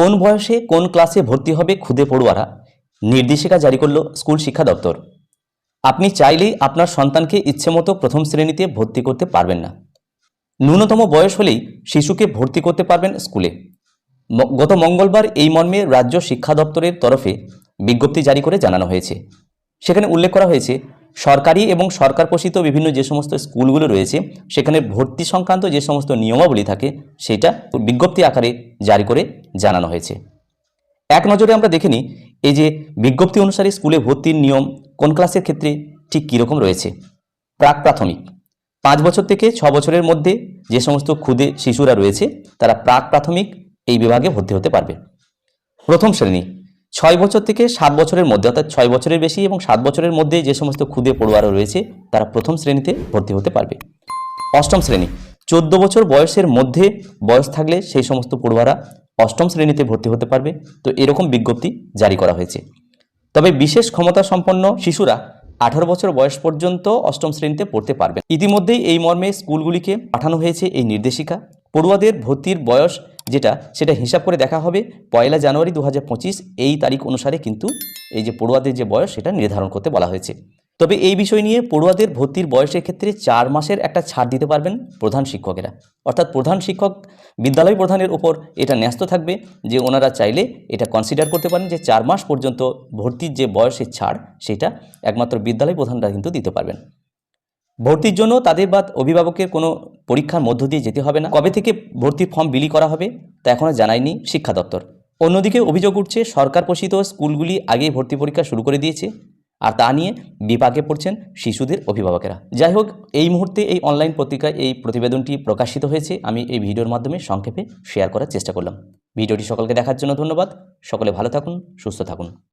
কোন বয়সে কোন ক্লাসে ভর্তি হবে খুদে পড়ুয়ারা? নির্দেশিকা জারি করল স্কুল শিক্ষা দপ্তর। আপনি চাইলেই আপনার সন্তানকে ইচ্ছেমতো প্রথম শ্রেণীতে ভর্তি করতে পারবেন না। ন্যূনতম বয়স হলেই শিশুকে ভর্তি করতে পারবেন স্কুলে। গত মঙ্গলবার এই মর্মে রাজ্য শিক্ষা দপ্তরের তরফে বিজ্ঞপ্তি জারি করে জানানো হয়েছে। সেখানে উল্লেখ করা হয়েছে সরকারি এবং সরকার পোষিত বিভিন্ন যে সমস্ত স্কুলগুলো রয়েছে, সেখানে ভর্তি সংক্রান্ত যে সমস্ত নিয়মাবলী থাকে, সেটা বিজ্ঞপ্তি আকারে জারি করে জানানো হয়েছে। এক নজরে আমরা দেখে নিই, এই যে বিজ্ঞপ্তি অনুসারে স্কুলে ভর্তির নিয়ম কোন ক্লাসের ক্ষেত্রে ঠিক কীরকম রয়েছে? প্রাক প্রাথমিক। পাঁচ বছর থেকে ছ বছরের মধ্যে যে সমস্ত ক্ষুদে শিশুরা রয়েছে, তারা প্রাক প্রাথমিক এই বিভাগে ভর্তি হতে পারবে। প্রথম শ্রেণি। ছয় বছর থেকে সাত বছরের মধ্যে, অর্থাৎ ছয় বছরের বেশি এবং সাত বছরের মধ্যে যে সমস্ত ক্ষুদে পড়ুয়ারা রয়েছে, তারা প্রথম শ্রেণীতে ভর্তি হতে পারবে। অষ্টম শ্রেণি, চোদ্দ বছর বয়সের মধ্যে বয়স থাকলে সেই সমস্ত পড়ুয়ারা অষ্টম শ্রেণীতে ভর্তি হতে পারবে। তো এরকম বিজ্ঞপ্তি জারি করা হয়েছে। তবে বিশেষ ক্ষমতা সম্পন্ন শিশুরা আঠারো বছর বয়স পর্যন্ত অষ্টম শ্রেণীতে পড়তে পারবে ইতিমধ্যেই এই মর্মে স্কুলগুলিকে পাঠানো হয়েছে এই নির্দেশিকা। পড়ুয়াদের ভর্তির বয়স যেটা সেটা হিসাব করে দেখা হবে। পয়লা জানুয়ারি দু হাজার পঁচিশ এই তারিখ অনুসারে কিন্তু এই যে পড়ুয়াদের যে বয়স সেটা নির্ধারণ করতে বলা হয়েছে। তবে এই বিষয় নিয়ে পড়ুয়াদের ভর্তির বয়সের ক্ষেত্রে চার মাসের একটা ছাড় দিতে পারবেন প্রধান শিক্ষকেরা। অর্থাৎ প্রধান শিক্ষক বিদ্যালয় প্রধানের উপর এটা ন্যস্ত থাকবে যে ওনারা চাইলে এটা কনসিডার করতে পারেন যে চার মাস পর্যন্ত ভর্তির যে বয়সের ছাড় সেটা একমাত্র বিদ্যালয় প্রধানরা কিন্তু দিতে পারবেন। ভর্তির জন্য তাদের বা অভিভাবকের কোনো পরীক্ষার মধ্য দিয়ে যেতে হবে না। কবে থেকে ভর্তির ফর্ম বিলি করা হবে তা এখনও জানায়নি শিক্ষা দপ্তর। অন্যদিকে অভিযোগ উঠছে, সরকার পোষিত স্কুলগুলি আগেই ভর্তি পরীক্ষা শুরু করে দিয়েছে আর তা নিয়ে বিপাকে পড়ছেন শিশুদের অভিভাবকেরা। যাই হোক, এই মুহূর্তে এই অনলাইন পত্রিকায় এই প্রতিবেদনটি প্রকাশিত হয়েছে। আমি এই ভিডিওর মাধ্যমে সংক্ষেপে শেয়ার করার চেষ্টা করলাম। ভিডিওটি সকলকে দেখার জন্য ধন্যবাদ। সকলে ভালো থাকুন, সুস্থ থাকুন।